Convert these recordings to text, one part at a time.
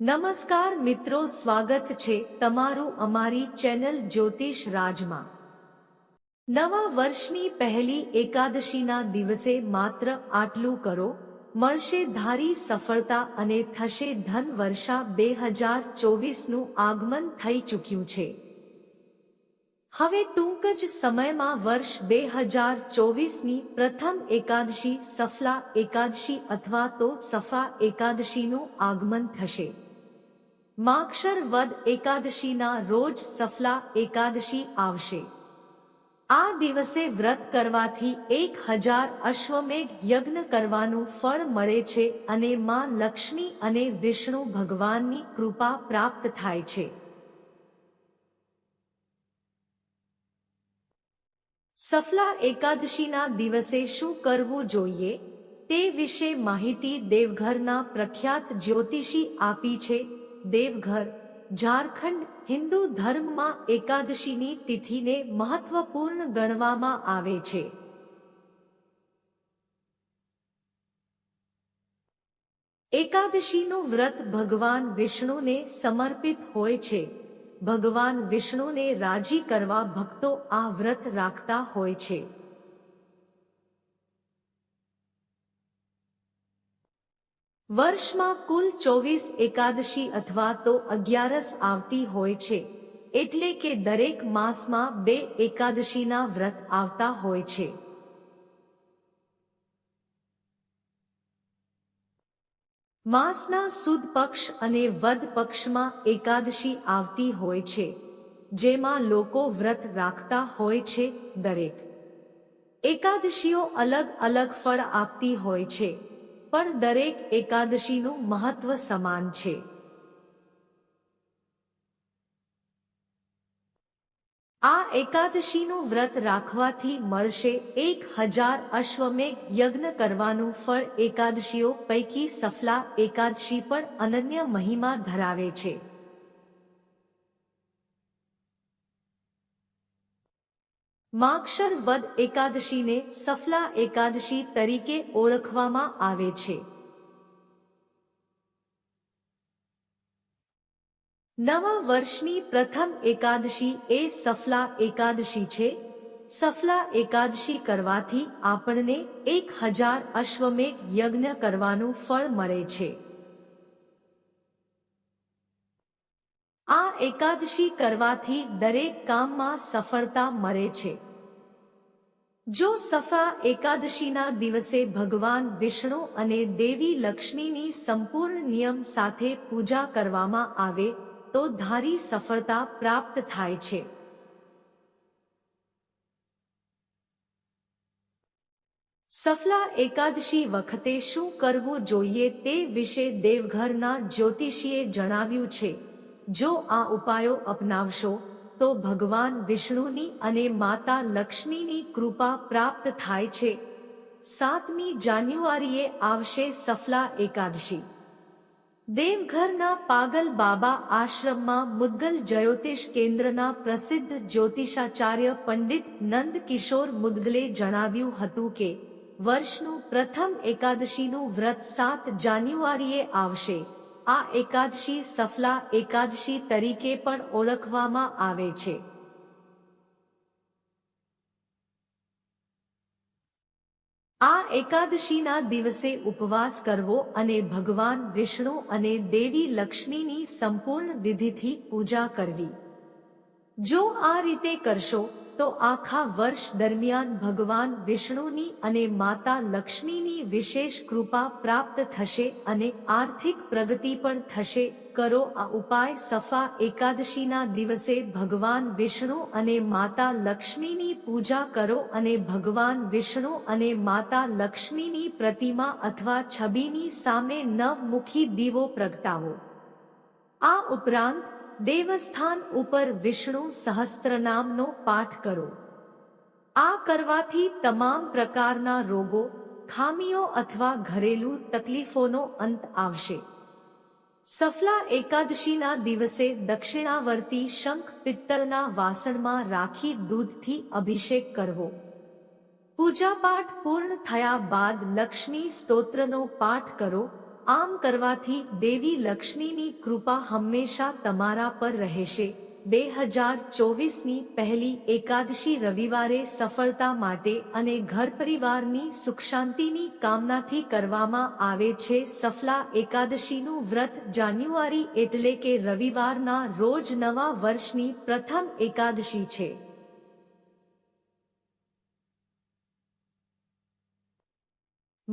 નમસ્કાર મિત્રો, સ્વાગત છે તમારું અમારી ચેનલ જ્યોતિષ રાજમાં. નવા વર્ષની પહેલી એકાદશીના દિવસે માત્ર આટલું કરો, મળશે ધારી સફળતા અને થશે ધન વર્ષા બે હજાર ચોવીસનું આગમન થઈ ચૂક્યું છે. હવે ટૂંક જ સમયમાં વર્ષ બે હજાર ચોવીસની પ્રથમ એકાદશી સફલા એકાદશી અથવા તો સફા એકાદશીનું આગમન થશે. માક્ષર વદ એકાદશીના રોજ સફલા એકાદશી આવશે. આ દિવસે વ્રત કરવાથી એક હજાર અશ્વમેઘ યજ્ઞ કરવાનું ફળ મળે છે અને માં લક્ષ્મી અને વિષ્ણુ ભગવાનની કૃપા પ્રાપ્ત થાય છે. સફલા એકાદશીના દિવસે શું કરવું જોઈએ? તે વિશે માહિતી દેવઘરના પ્રખ્યાત જ્યોતિષી આપી છે દેવઘર, ઝારખંડ હિન્દુ ધર્મમાં એકાદશીની તિથિને મહત્વપૂર્ણ ગણવામાં આવે છે. એકાદશીનું વ્રત ભગવાન વિષ્ણુને સમર્પિત હોય છે. ભગવાન વિષ્ણુને રાજી કરવા ભક્તો આ વ્રત રાખતા હોય છે. વર્ષમાં કુલ ચોવીસ એકાદશી અથવા તો અગિયારસ આવતી હોય છે, એટલે કે દરેક માસમાં બે એકાદશીના વ્રત આવતા હોય છે. માસના સુદ પક્ષ અને વદ પક્ષમાં એકાદશી આવતી હોય છે, જેમાં લોકો વ્રત રાખતા હોય છે દરેક. એકાદશીઓ અલગ અલગ ફળ આપતી હોય છે. પણ દરેક એકાદશીનું મહત્વ સમાન છે. આ એકાદશીનું વ્રત રાખવાથી મળશે એક હજાર અશ્વમેઘ યજ્ઞ કરવાનું ફળ એકાદશીઓ પૈકી સફલા એકાદશી પણ અનન્ય મહિમા ધરાવે છે. માક્ષર વદ એકાદશીને સફલા એકાદશી તરીકે ઓળખવામાં આવે છે. નવા વર્ષની પ્રથમ એકાદશી એ સફલા એકાદશી છે. સફલા એકાદશી કરવાથી આપણને એક હજાર અશ્વમેઘ યજ્ઞ કરવાનું ફળ મળે છે આ એકાદશી કરવાથી દરેક કામમાં સફળતા મળે છે. જો સફા એકાદશીના દિવસે ભગવાન વિષ્ણુ અને દેવી લક્ષ્મીની સંપૂર્ણ નિયમ સાથે પૂજા કરવામાં આવે, તો ધારી સફળતા પ્રાપ્ત થાય છે. સફલા એકાદશી વખતે શું કરવું જોઈએ તે વિશે દેવઘરના જ્યોતિષીએ જણાવ્યું છે. જો આ ઉપાયો અપનાવશો, તો ભગવાન વિષ્ણુની અને માતા લક્ષ્મીની કૃપા પ્રાપ્ત થાય છે. સાતમી જાન્યુઆરીએ આવશે સફલા એકાદશી. દેવઘરના પાગલ બાબા આશ્રમમાં મુદ્ગલ જ્યોતિષ કેન્દ્રના પ્રસિદ્ધ જ્યોતિષાચાર્ય પંડિત નંદ કિશોર મુદ્ગલે જણાવ્યું હતું કે, વર્ષનું પ્રથમ એકાદશીનું વ્રત સાત જાન્યુઆરીએ આવશે. આ એકાદશી સફલા એકાદશી તરીકે પણ ઓળખવામાં આવે છે. આ એકાદશીના દિવસે ઉપવાસ કરવો અને ભગવાન વિષ્ણુ અને દેવી લક્ષ્મીની સંપૂર્ણ વિધિથી પૂજા કરવી. જો આ રીતે કરશો તો આખા વર્ષ દરમિયાન ભગવાન વિષ્ણુની અને માતા લક્ષ્મીની વિશેષ કૃપા પ્રાપ્ત થશે અને આર્થિક પ્રગતિ પણ થશે. કરો આ ઉપાય સફા એકાદશીના દિવસે ભગવાન વિષ્ણુ અને માતા લક્ષ્મીની પૂજા કરો અને ભગવાન વિષ્ણુ અને માતા લક્ષ્મીની પ્રતિમા અથવા છબીની સામે નવમુખી દીવો પ્રગટાવો. આ ઉપરાંત દેવસ્થાન ઉપર વિષ્ણુ સહસ્ત્રનામનો પાઠ કરો. આ કરવાથી તમામ પ્રકારના રોગો, ખામીઓ અથવા ઘરેલું તકલીફોનો અંત આવશે. સફલા એકાદશીના દિવસે દક્ષિણાવર્તી શંખ પિત્તળના વાસણમાં રાખી દૂધથી અભિષેક કરવો. પૂજાપાઠ પૂર્ણ થયા બાદ લક્ષ્મી સ્તોત્રનો પાઠ કરો. આમ કરવાથી દેવી લક્ષ્મીની કૃપા હંમેશા તમારા પર રહેશે. બે હજાર ચોવીસની પહેલી એકાદશી રવિવારે સફળતા માટે અને ઘર પરિવારની સુખ શાંતિની કામનાથી કરવામાં આવે છે સફલા એકાદશીનું વ્રત જાન્યુઆરી એટલે કે રવિવારના રોજ નવા વર્ષની પ્રથમ એકાદશી છે.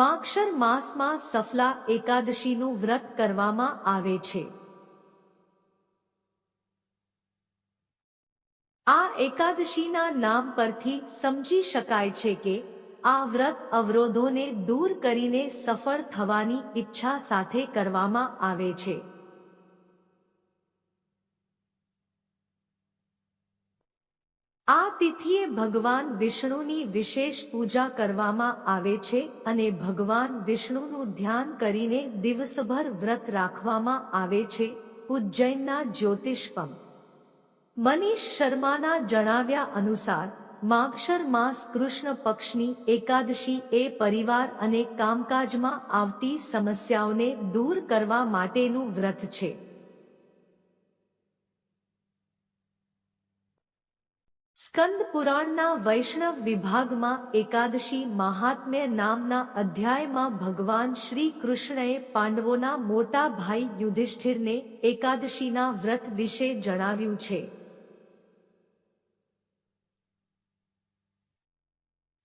માક્ષર માસમાં સફલા એકાદશીનું વ્રત કરવામાં આવે છે. આ એકાદશીના નામ પરથી સમજી શકાય છે કે આ વ્રત અવરોધોને દૂર કરીને સફળ થવાની ઈચ્છા સાથે કરવામાં આવે છે. આ તિથિએ ભગવાન વિષ્ણુની વિશેષ પૂજા કરવામાં આવે છે અને ભગવાન વિષ્ણુનું ધ્યાન કરીને દિવસભર વ્રત રાખવામાં આવે છે. ઉજ્જૈનના જ્યોતિષપમ. મનીષ શર્માના જણાવ્યા અનુસાર, માગશર માસ કૃષ્ણ પક્ષની એકાદશી એ પરિવાર અને કામકાજમાં આવતી સમસ્યાઓને દૂર કરવા માટેનું વ્રત છે. સ્કંદ પુરાણના વૈષ્ણવ વિભાગમાં એકાદશી મહાત્મ્ય નામના અધ્યાયમાં ભગવાન શ્રી કૃષ્ણએ પાંડવોના મોટા ભાઈ યુધિષ્ઠિરને એકાદશીના વ્રત વિશે જણાવ્યું છે.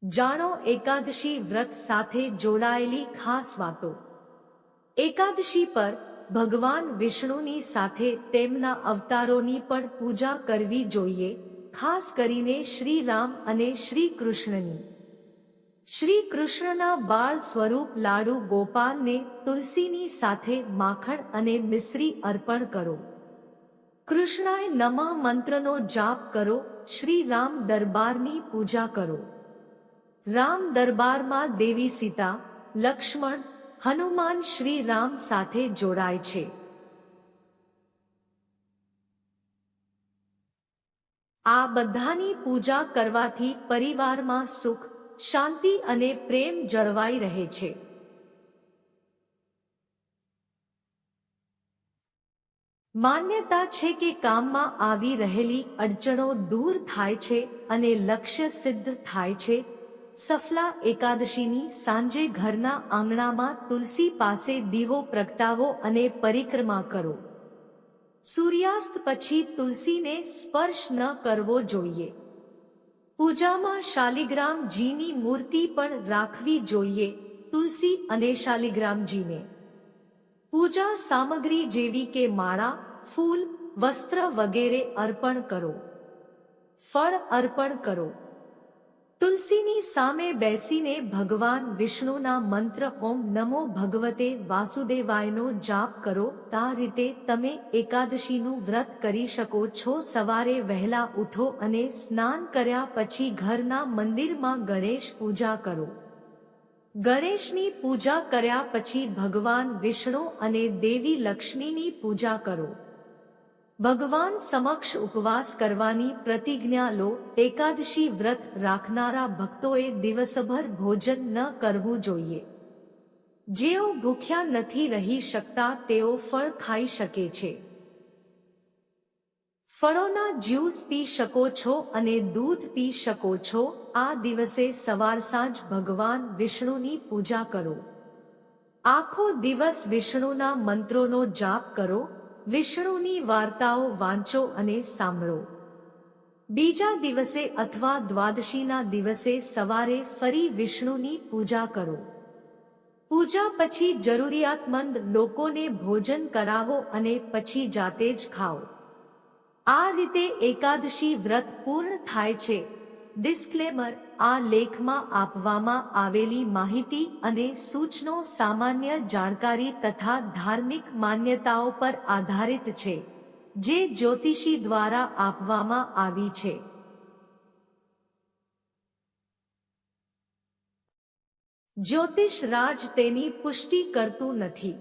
જાણો એકાદશી વ્રત સાથે જોડાયેલી ખાસ વાતો. એકાદશી પર ભગવાન વિષ્ણુની સાથે તેમના અવતારોની પણ પૂજા કરવી જોઈએ. ખાસ કરીને શ્રી રામ અને શ્રી કૃષ્ણની શ્રી કૃષ્ણના બાળ સ્વરૂપ લાડુ ગોપાલને તુલસીની સાથે માખણ અને મિશ્રી અર્પણ કરો. કૃષ્ણાય નમઃ મંત્રનો જાપ કરો શ્રી રામ દરબારની પૂજા કરો. રામ દરબારમાં દેવી સીતા, લક્ષ્મણ, હનુમાન શ્રી રામ સાથે જોડાય છે. આ બધાની પૂજા કરવાથી પરિવારમાં સુખ, શાંતિ અને પ્રેમ જળવાઈ રહે છે. માન્યતા છે કે કામમાં આવી રહેલી અડચણો દૂર થાય છે અને લક્ષ્ય સિદ્ધ થાય છે. સફલા એકાદશીની સાંજે ઘરના આંગણામાં તુલસી પાસે દીવો પ્રગટાવો અને પરિક્રમા કરો. સૂર્યાસ્ત પછી તુલસીને સ્પર્શ ન કરવો જોઈએ. પૂજામાં શાલિગ્રામજીની મૂર્તિ પણ રાખવી જોઈએ, તુલસી અને શાલિગ્રામજીને. પૂજા સામગ્રી જેવી કે માળા, ફૂલ, વસ્ત્ર વગેરે અર્પણ કરો. ફળ અર્પણ કરો. તુલસીની સામે બેસીને ભગવાન વિષ્ણુના મંત્ર, ઓમ નમો ભગવતે વાસુદેવાયનો જાપ કરો. તા રીતે તમે એકાદશીનું વ્રત કરી શકો છો. સવારે વહેલા ઉઠો અને સ્નાન કર્યા પછી ઘરના મંદિરમાં ગણેશ પૂજા કરો. ગણેશની પૂજા કર્યા પછી ભગવાન વિષ્ણુ અને દેવી લક્ષ્મીની પૂજા કરો. ભગવાન સમક્ષ ઉપવાસ કરવાની પ્રતિજ્ઞા લો, એકાદશી વ્રત રાખનારા ભક્તોએ દિવસભર ભોજન ન કરવું જોઈએ. જેઓ ભૂખ્યા નથી રહી શકતા તેઓ ફળ ખાઈ શકે છે. ફળોના જ્યુસ પી શકો છો અને દૂધ પી શકો છો, આ દિવસે સવાર સાંજ ભગવાન વિષ્ણુની પૂજા કરો. આખો દિવસ વિષ્ણુના મંત્રોનો જાપ કરો વિષ્ણુની વાર્તાઓ વાંચો અને સાંભળો. બીજા દિવસે અથવા દ્વાદશીના દિવસે સવારે ફરી વિષ્ણુની પૂજા કરો. પૂજા પછી જરૂરિયાતમંદ લોકોને ભોજન કરાવો અને પછી જાતે જ ખાઓ. આ રીતે એકાદશી વ્રત પૂર્ણ થાય છે. ડિસ્ક્લેમર આ લેખમાં આપવામાં આવેલી માહિતી અને સૂચનો સામાન્ય જાણકારી તથા ધાર્મિક માન્યતાઓ પર આધારિત છે, જે જ્યોતિષી દ્વારા આપવામાં આવી છે. જ્યોતિષ રાજ તેની પુષ્ટિ કરતું નથી.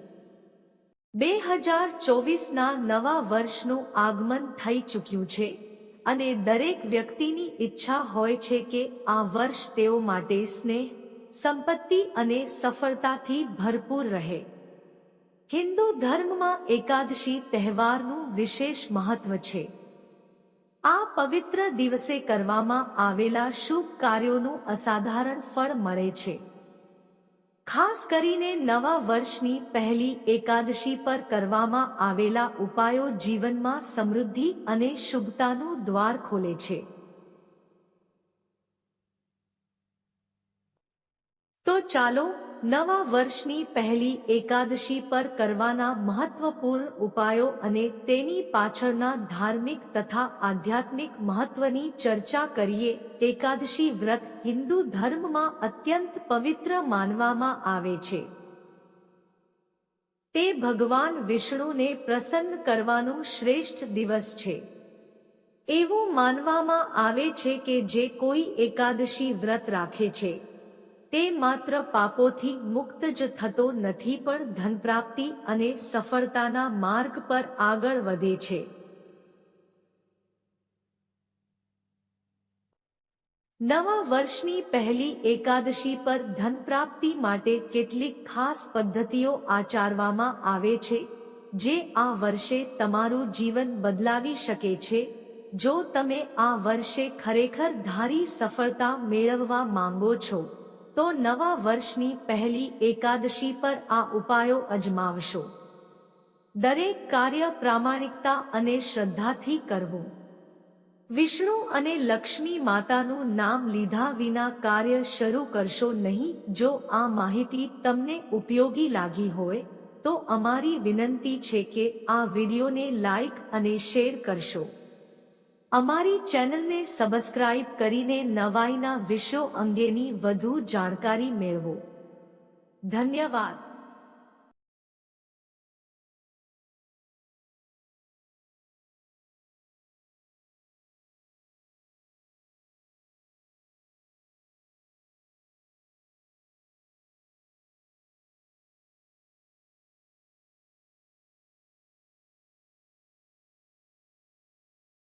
બે હજાર ચોવીસના નવા વર્ષનું આગમન થઈ ચૂક્યું છે. અને દરેક વ્યક્તિની ઈચ્છા હોય છે કે આ વર્ષ તેઓ માટે સ્નેહ, સંપત્તિ અને સફળતાથી ભરપૂર રહે. હિન્દુ ધર્મમાં એકાદશી તહેવારનું વિશેષ મહત્વ છે. આ પવિત્ર દિવસે કરવામાં આવેલા શુભ કાર્યોનું અસાધારણ ફળ મળે છે. ખાસ કરીને નવા વર્ષની પહેલી એકાદશી પર કરવામાં આવેલા ઉપાયો જીવનમાં સમૃદ્ધિ અને શુભતાનું દ્વાર ખોલે છે. તો ચાલો નવા વર્ષની પહેલી એકાદશી પર કરવાના મહત્વપૂર્ણ ઉપાયો અને તેની પાછળના ધાર્મિક તથા આધ્યાત્મિક મહત્વની ચર્ચા કરીએ. એકાદશી વ્રત હિન્દુ ધર્મમાં અત્યંત પવિત્ર માનવામાં આવે છે. તે ભગવાન વિષ્ણુને પ્રસન્ન કરવાનું શ્રેષ્ઠ દિવસ છે. એવું માનવામાં આવે છે કે જે કોઈ એકાદશી વ્રત રાખે છે. તે માત્ર પાપોથી મુક્ત જ થતો નથી પણ ધન પ્રાપ્તિ અને સફળતાના માર્ગ પર આગળ વધે છે. નવા વર્ષની પહેલી એકાદશી પર ધન પ્રાપ્તિ માટે કેટલીક ખાસ પદ્ધતિઓ આચારવામાં આવે છે, જે આ વર્ષે તમારું જીવન બદલાવી શકે છે. જો તમે આ વર્ષે ખરેખર ધારી સફળતા મેળવવા માંગો છો તો નવા વર્ષની પહેલી એકાદશી પર આ ઉપાયો અજમાવશો. દરેક કાર્ય પ્રામાણિકતા અને શ્રદ્ધાથી કરવું. વિષ્ણુ અને લક્ષ્મી માતાનું નામ લીધા વિના કાર્ય શરૂ કરશો નહીં. જો આ માહિતી તમને ઉપયોગી લાગી હોય, તો અમારી વિનંતી છે કે આ વિડીયોને લાઈક અને શેર કરશો. અમારી ચેનલને સબસ્ક્રાઇબ કરીને નવાઈના વિષયો અંગેની વધુ જાણકારી મેળવો. ધન્યવાદ.